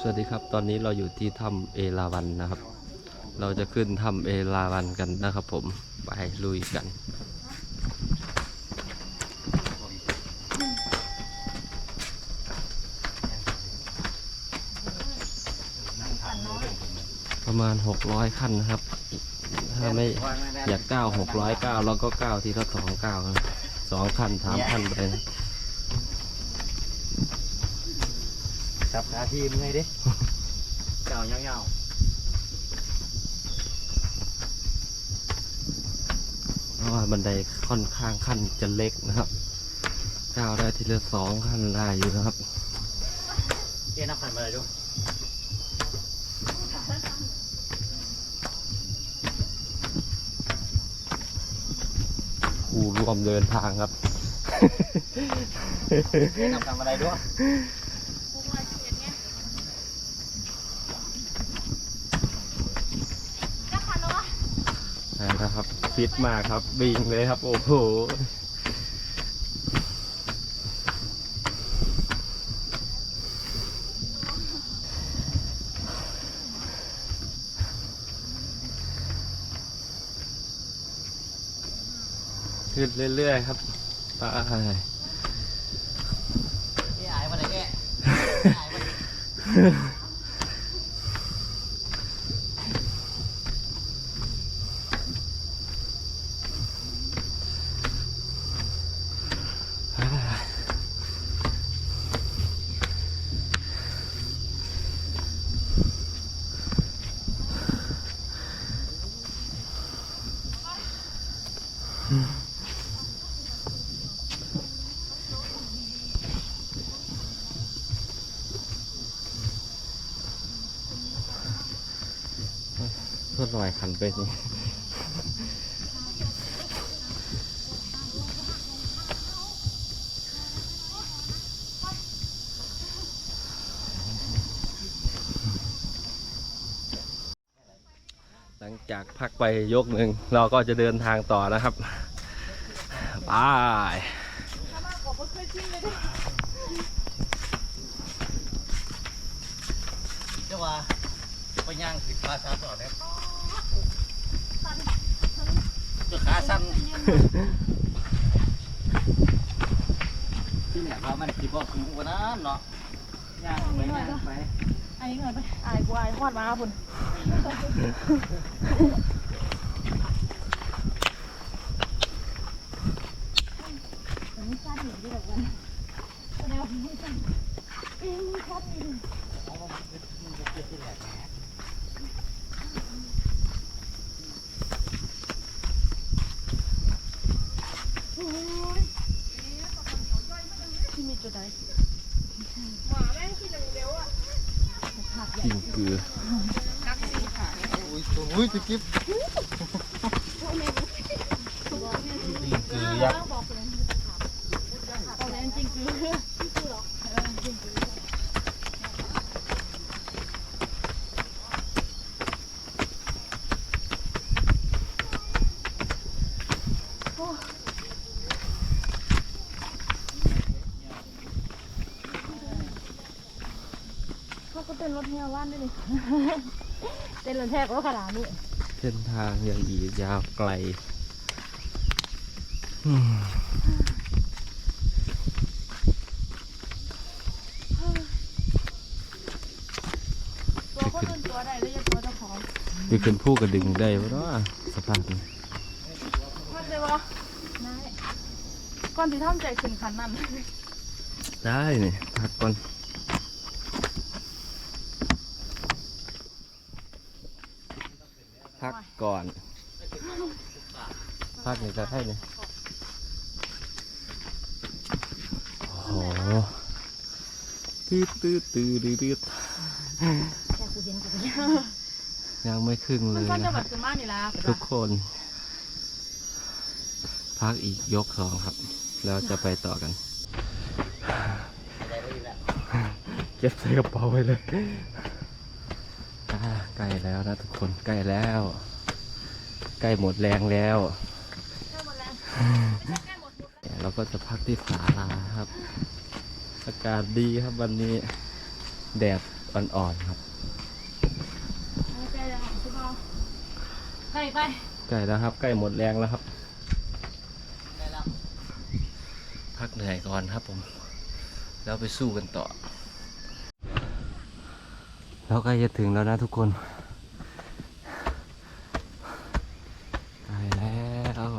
สวัสดีครับ ตอนนี้เราอยู่ที่ถ้ำเอราวันนะครับ เราจะขึ้นถ้ำเอราวันกันนะครับ ผม ไปลุยกัน ประมาณ 600 ขั้นนะครับ ถ้าไม่อยากก้าว600ก้าวเราก็ก้าวทีละสองก้าวสองขั้นสามขั้นไปนะ จับหน้าที่มึงไงดิเจ้าเงาเพราะว่าบันไดค่อนข้างขั้นจะเล็กนะครับก้าวได้ทีละสองขั้นได้อยู่นะครับๆเอ๊ะนับผ่านมาเลยดูผู้ร่วมเดินทางครับ เอ๊ะนับผ่านมาเลยดู นะครับ ฟิตมากครับบิงเลยครับ โอ้โหขึ้นเรื่อย ๆ ครับไปเอ๊ะอายมาเลยเอ๊ะอาย มาเลยเพื่อยคันไปนี่หลังจากพักไปยกหนึ่งเราก็จะเดินทางต่อนะครับไปเจ้าว่าไปย่างสิขาสั้นต่อเนี่ย จ้าขาสั้นที่เนี่ยว่ามันสิบ่สูงกว่านั้นเนาะย่างไปย่างไปอันนี้เหมือนไปอายกูอายทอดมาพุ่นอันนี้สั้นอยู่ที่แบบวันแสดงว่าไม่สั้นเอ้ยมีครับมีดิโอ้ยที่มีจุดไหนหมาแม่งที่หนึ่งเร็วอะ กินคือ อุ้ย อุ้ยจิ๊บจิ๊บคือยักษ์เอาแรงจริงคือเขาก็เต้นรถเฮียว่านด้วยนี่เต้นรถแทกรถขนาดนี้ เส้นทางยังอีกยาวไกลอืมตัวคนอื่นตัวใดแล้วจะตัวเจ้าของไปขึ้นผู้กระดึงได้ปะเนาะสภาพนี้พักเลยวะได้ก่อนที่ท่อมใจขึ้นขันนั่นได้นี่พักก่อน พักก่อน พักนี่จะให้เนี่ยโอ้โหตื้อตื้อตื้อตื้อตื้อแค่กูเห็นกูเห็นยังไม่ครึ่งมัเลนยสั้นจะนะแบครับบขึ้นมานี่ละทุกคน พักอีกยกสองครับ แล้วจะไปต่อกัน เก็บใส่กระเป๋าไปเลยอ่า ใกล้แล้วนะทุกคนใกล้แล้ว ใกล้หมดแรงแล้วเราก็จะพักที่ศาลาครับ อากาศดีครับวันนี้แดดอ่อนๆครับใกล้แล้วใช่ป่ะใกล้ไปใกล้แล้วครับ ใกล้หมดแรงแล้วครับใกล้แล้วพักเหนื่อยก่อนครับผม แล้วไปสู้กันต่อ แล้วใกล้จะถึงแล้วนะทุกคนใกล้แล้ว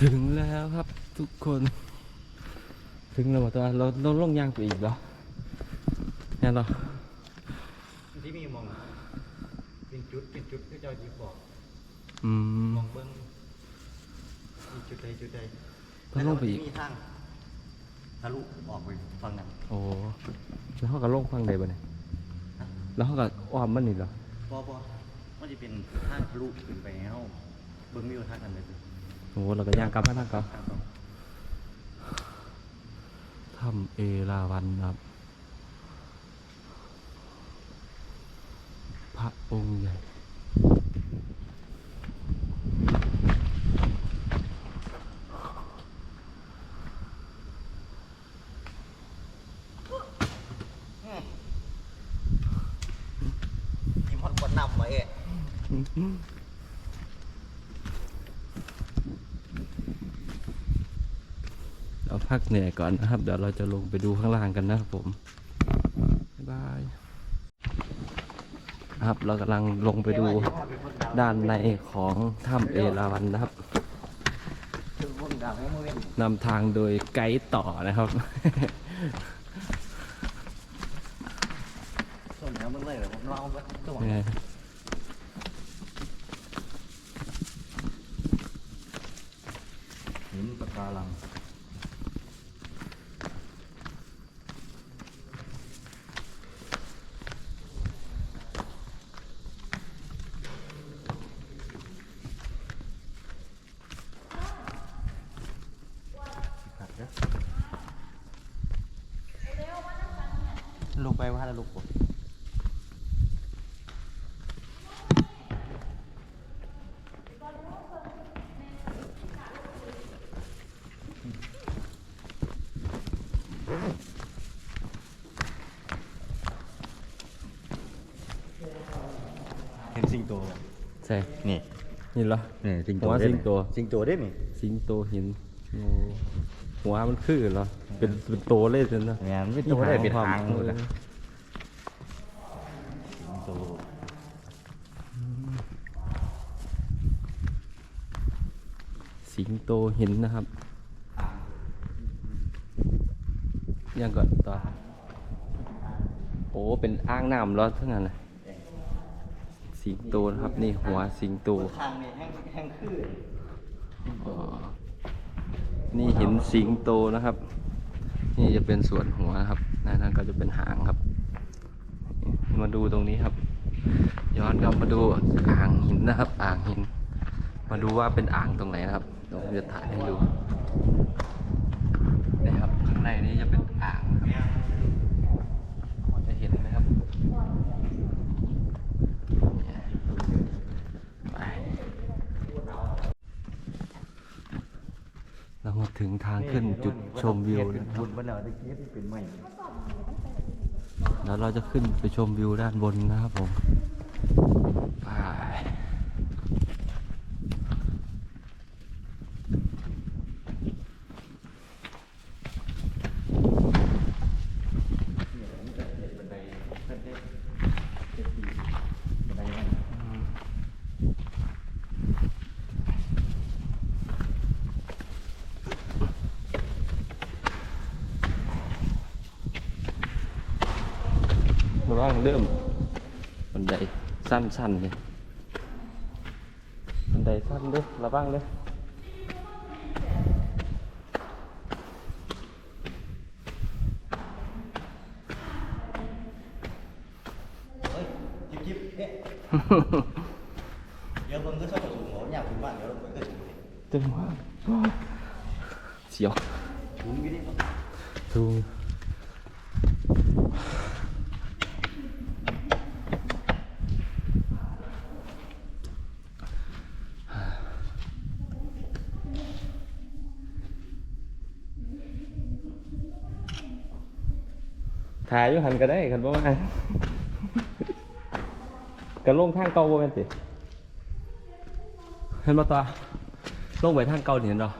ถึงแล้วครับทุกคน ถึงแล้วหมดตัวเราเราลงยางไปอีกเหรอเนี่ยเหรอที่มีมองเป็นจุดเป็นจุดที่เจ้าจีบอกอืมมองเบิ้งมีจุดใดจุดใดต้องลงไปอีกมีทางทะลุออกไปฝั่งนั้นโอ้แล้วเขาก็ลงฟังใดบ่เนี่ยแล้วเขาก็อ้อมมันนี่เหรอพอพอมันจะเป็นทางทะลุขึ้นไปเฮาเบิ้งมีอยู่ทางนั้นเลยสิ โอ้เราก็ย่างกลับมาทางเก่าทางเก่าถ้ำเอราวันครับ พระองค์ใหญ่มีมันบนนำไว้เอ๊ะ เรา พักเหนื่อยก่อนนะครับ เดี๋ยวเราจะลงไปดูข้างล่างกันนะครับผมบ๊ายบายครับเรากำลังลงไปดูด้านในของถ้ำเอราวันนะครับถึงคนดังให้มือเว้นนำทางโดยไกด์ต่อนะครับส่วนน้ำมันเลยเหรอผมเล่าไปตัว ยังไงครับ หินปะการัง ลูกไปว่าแล้วลูกผมเห็นสิงโตไหมใช่นี่นี่เหรอนี่สิงโตหัวได้สิไหมงโตสิงโตได้ไหมสิงโตหินโอ้หัวมันคือเหรอเป็นเป็นโตเลยจนนะงานไม่โตได้เป็นทางเอเลอย สิงโต สิงโตหินนะครับ ยังก่อนต่อโอ้เป็นอ่างน้ำร้อนทั้งนั้นเลยสิงโตนะครับนี่หัวสิงโตทางนี่แห้งแห้งคืออ๋อนี่หินสิงโตนะครับ นี่จะเป็นส่วนหัวนะครับนั่นนั่นก็จะเป็นหางครับ มาดูตรงนี้ครับ ย้อนกลับมาดูอ่างหินนะครับ อ่างหิน มาดูว่าเป็นอ่างตรงไหนนะครับเดี๋ยวผมจะถ่ายให้ดูนี่ครับข้างในนี้จะเป็นอ่างนะครับพอจะเห็นไหมครับไปเรามาถึงทางขึ้นจุดชมวิวนะครับญวันแล้วตะกี้ที่เป็นใหม่แล้วเราจะขึ้นไปชมวิวด้านบนนะครับผมไป ระว่างเริ่มบันไดสั้นๆเลยบันไดดสั้นเด้อระวังเด้อเฮ้ยจิบจิบเอ๊ะเดี๋ยวเบิ่งก็ชอบกระสุนหัวอยากถึงบ้านเดี๋ยวเราเบิ่งกระสุนตึงมากเสียวถุงอยู่นี่ดู ถ่ายอยู่หันก็ได้คันบ่มากันลงทางเก่าบ่แม่นติเห็นบ่ตัวลงไปทางเก่านี่เห็นบ่ข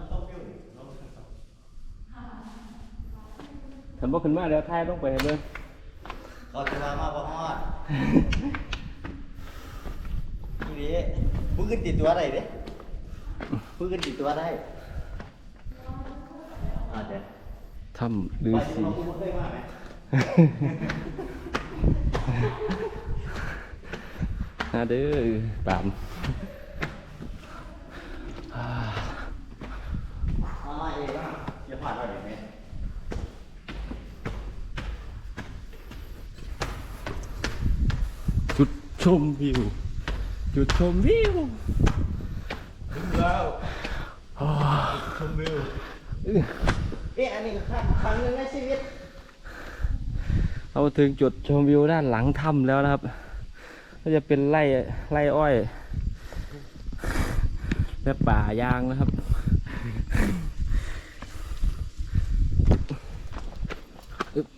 ันต้องเปรี้ยวนี่ลองฉันบอกขึ้นมาเดี๋ยวถ่ายลงไปให้เบิ่งเขาจะมามาบ่ฮอดนี่ดิมึงขึ้นติดตัวได้เด้ มึงขึ้นติดตัวได้อ่าเดี๋ยวถ้ำฤาไปษีที่เขาเคยมาไหมฮาเด้อตามมามาเองนะอย่าผ่านเราเดี๋ยวนี้จุดชมวิว จุดชมวิว ถึงแล้วชมวิวเอ๊ะอันนี้ครั้งครั้งหนึงในชีวิต เราถึงจุดชมวิวด้านหลังถ้ำแล้วนะครับ ก็จะเป็นไร่ไร่อ้อย และป่ายางนะครับอึ๊บ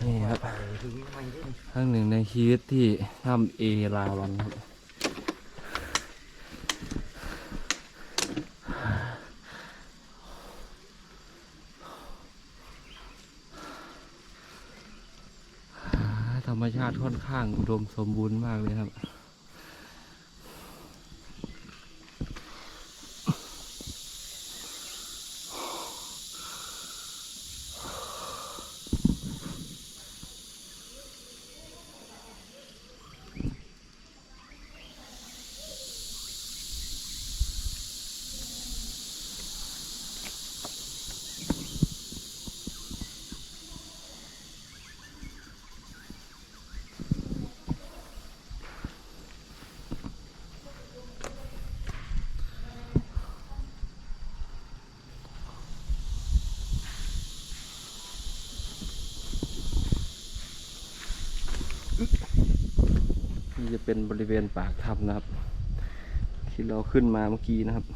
นี่ ครั้งหนึ่งในชีวิตที่ทำเอราวันครับธรรมชาติค่อนข้างอุดมสมบูรณ์มากเลยครับ เป็นบริเวณปากถ้ำนะครับ ที่เราขึ้นมาเมื่อกี้นะครับ